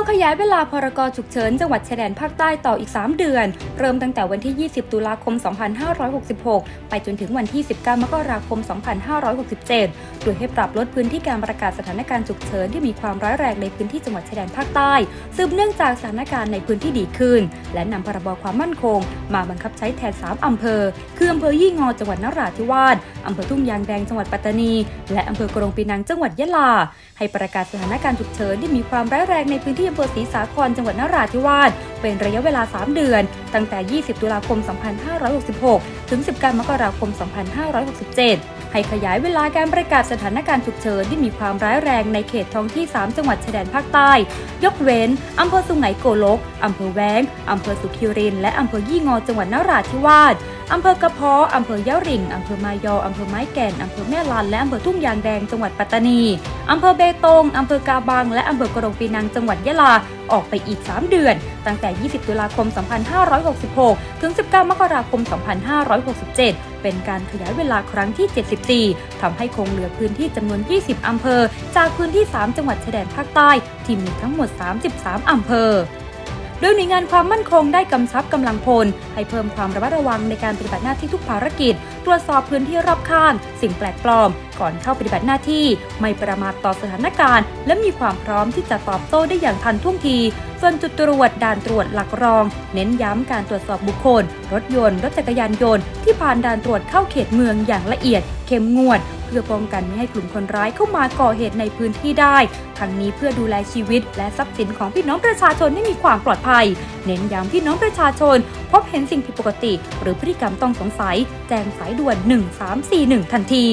องขยายเวลาพรกฉุกเฉินจังหวัดชายแดนภาคใต้ต่ออีก 3 เดือน เริ่มตั้งแต่วันที่ 20 ตุลาคม 2566 ไปจนถึงวันที่ 19 มกราคม 2567 โดยให้ปรับลดพื้นที่การประกาศสถานการณ์ฉุกเฉินที่มีความร้ายแรงในพื้นที่จังหวัดชายแดนภาคใต้ สืบเนื่องจากสถานการณ์ในพื้นที่ดีขึ้น และนำพรบความมั่นคง มาบังคับใช้แทน 3 อำเภอ คืออำเภอยี่งอจังหวัดนราธิวาสอำเภอทุ่งยางแดงจังหวัดปัตตานี และอำเภอกรงปีนังจังหวัดยะลา ให้ประกาศสถานการณ์ฉุกเฉินที่มีความร้ายแรงในพื้นที่อำเภอศรีสาครจังหวัดนราธิวาสเป็นระยะเวลา 3 เดือน ตั้งแต่ 20 ตุลาคม 2566 ถึง 19 มกราคม 2567 ให้ขยายเวลาการประกาศสถานการณ์ฉุกเฉินที่มีความร้ายแรงในเขตท้องที่ 3 จังหวัดชายแดนภาคใต้ ยกเว้นอำเภอสุไหงโกลก อำเภอแว้งอำเภอสุขิริน และอำเภอยี่งอจังหวัดนราธิวาสอำเภอกระเพาะอำเภอยะริงอำเภอมายออำเภอไม้แก่นอำเภอแม่ลานและอำเภอทุ่งยางแดงจังหวัดปัตตานีอำเภอเบตงอำเภอกาบัง และอำเภอกรงปีนังจังหวัดยะลา ออกไปอีก 3 เดือน ตั้งแต่ 20 ตุลาคม 2566 ถึง 19 มกราคม 2567 เป็นการขยายเวลาครั้งที่ 74 ทำให้คงเหลือพื้นที่จำนวน 20 อำเภอ จากพื้นที่ 3 จังหวัดชายแดนภาคใต้ ที่มีทั้งหมด 33 อำเภอ โดยหน่วยงานความมั่นคงได้กำชับกำลังพล ให้เพิ่มความระมัดระวังในการปฏิบัติหน้าที่ทุกภารกิจ ตรวจสอบพื้นที่รอบข้าง สิ่งแปลกปลอม ก่อนเข้าปฏิบัติหน้าที่ ไม่ประมาทต่อสถานการณ์ และมีความพร้อมที่จะตอบโต้ได้อย่างทันท่วงที ส่วนจุดตรวจด่านตรวจหลักรอง เน้นย้ำการตรวจสอบบุคคล รถยนต์ รถจักรยานยนต์ที่ผ่านด่านตรวจเข้าเขตเมืองอย่างละเอียด เข้มงวด พื่อป้องกันไม่ให้กลุ่มคนร้ายเข้ามาก่อเหตุในพื้นที่ได้ ทั้งนี้เพื่อดูแลชีวิต และทรัพย์สินของพี่น้องประชาชนให้มีความปลอดภัย เน้นย้ำพี่น้องประชาชน พบเห็นสิ่งผิดปกติ หรือพฤติกรรมต้องสงสัย แจ้งสายด่วน 1341 ทันที